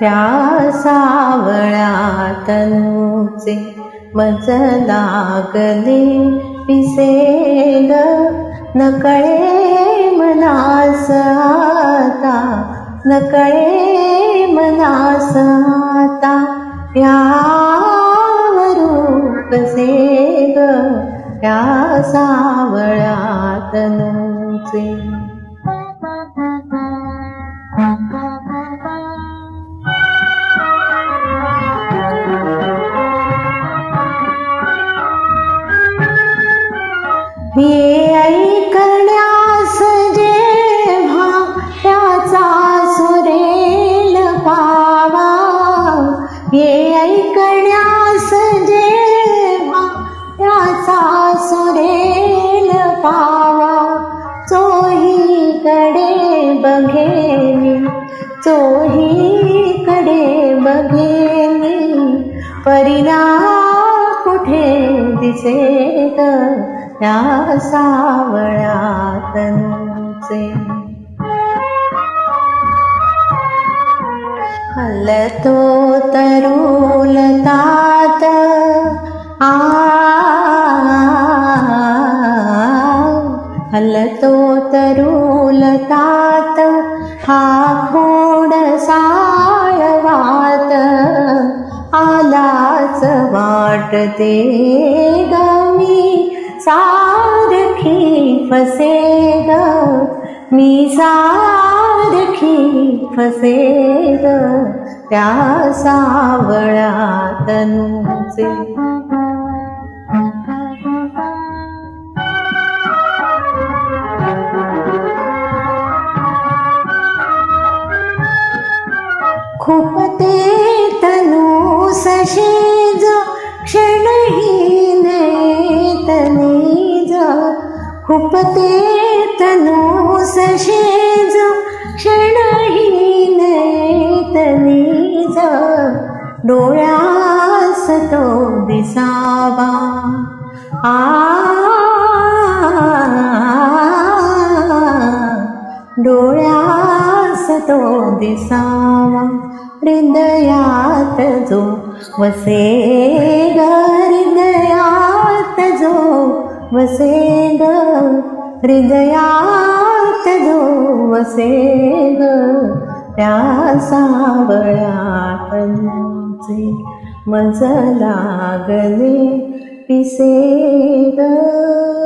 त्या सावळ्या तनूचे मज लागले पिसेल नकळे मनास आता नकळे मनास आता या रूप ग त्या सावळ्या तनूचे हे बघेनी चोहीकडे बघेनी परिणा कुठे दिसेत त्या सावळ्या तो तरू हलतो तरुलतात हा खोड साळवात आलाच वाटते गमी सारखी फसे ग मी सारखी फसे ग त्या सावळ्या तनूचे खूप ते तनू सशेज क्षणहीन तनीज खूप ते तनू सशेज क्षणहीन तनीज डोळ्यास तो दिसावा. आ डोळ्या तो दिसावा हृदयात जो वसे ग हृदयात जो वसे ग हृदयात जो वसे ग मज लागले पिसे ग